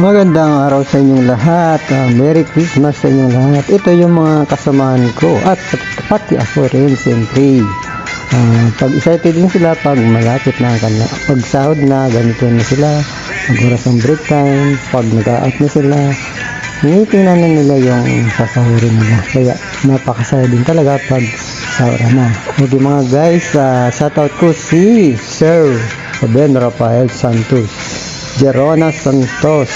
Magandang araw sa inyong lahat. Ah, Merry Christmas sa inyong lahat. Ito yung mga kasamaan ko at pati ako rin siyempre. Ah, pag excited din sila pag malapit na kanila. Pag sahod na, ganito na sila. Pag oras ng break time, pag nag-out na sila, tinitingnan na nila yung sasahurin nila. Kaya napakasaya din talaga pag sahura na. Okay mga guys, uh, shoutout ko si Sir Ben Rafael Santos. Jerona Santos,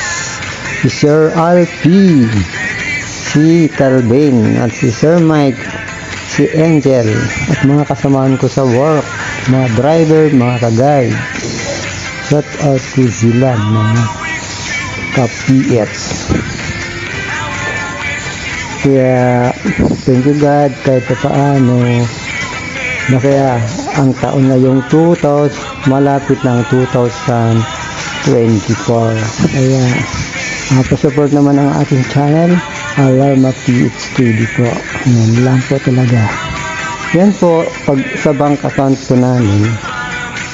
si Sir Alpi, si Calvin, at si Sir Mike, si Angel, at mga kasamaan ko sa work, mga driver, mga kagay. Shout out to sila, mga ka-PS. Kaya, thank you God, kahit pa paano, na kaya ang taon na yung 2000, malapit ng 2024. Kaya, uh, pa-support naman ang ating channel, Alarma PH Studio po. Yan lang po talaga. Yan po, pag sa bank account po namin,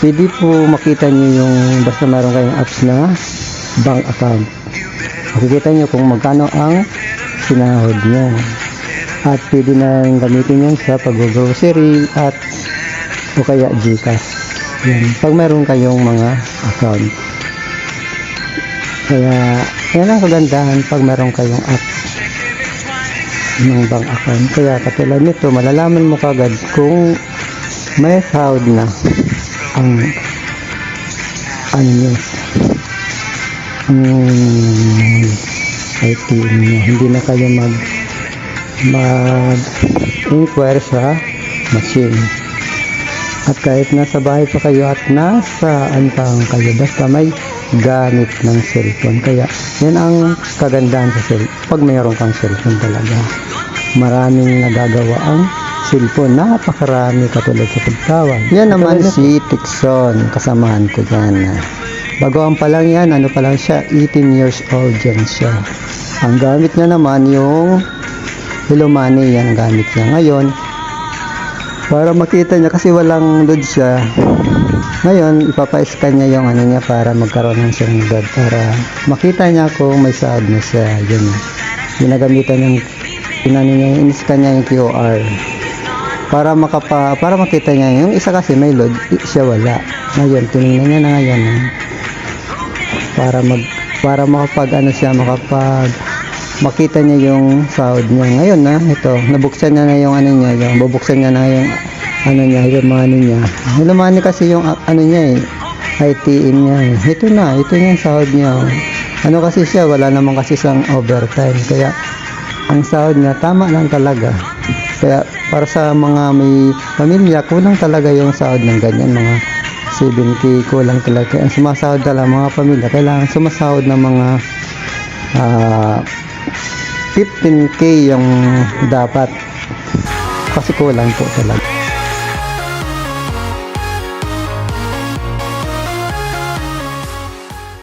pwede po makita niyo yung basta meron kayong apps na bank account. Makikita niyo kung magkano ang sinahod niyo. At pwede na rin gamitin yan sa pag-grocery at o kaya Gcash. Yan. Pag meron kayong mga account. Kaya, yan ang kagandahan pag meron kayong app ng bank account. Kaya katulad nito, malalaman mo kagad kung may sahod na ang ano nyo ang nyo. Hindi na kayo mag mag inquire sa machine. At kahit nasa bahay pa kayo at nasa antang kayo, basta may gamit ng cellphone. Kaya, yan ang kagandahan sa cellphone. Pag mayroon kang cellphone talaga. Maraming nagagawa ang cellphone. Napakarami katulad sa pagtawag. Yan naman si Tixon. Kasamahan ko dyan. Bagoan pa lang yan. Ano pa lang siya? 18 years old yan siya. Ang gamit niya naman yung Hello Money. Yan ang gamit niya. Ngayon, para makita niya kasi walang load siya. Ngayon ipapa-scan niya yung ano niya para magkaroon ng siyang load para makita niya kung may sahod na siya. Yun. Ginagamitan ng inano niya in-scan niya yung QR para makapa para makita niya yung isa kasi may load siya wala. Ngayon tinignan niya na ngayon eh. para mag para makapag ano siya makapag makita niya yung sahod niya. Ngayon na, ito, nabuksan niya na yung ano niya, yung bubuksan niya na yung ano niya, yung money niya. Money kasi yung ah, ano niya eh, ITM niya eh. Ito na, ito yung sahod niya. oh. Ano kasi siya, wala naman kasi siyang overtime. Kaya, ang sahod niya, tama lang talaga. Kaya, para sa mga may pamilya, kulang talaga yung sahod ng ganyan, mga 7K, kulang talaga. Ang sumasahod talaga mga pamilya, kailangan sumasahod ng mga ah 15k yung dapat. Kasi kulang po talaga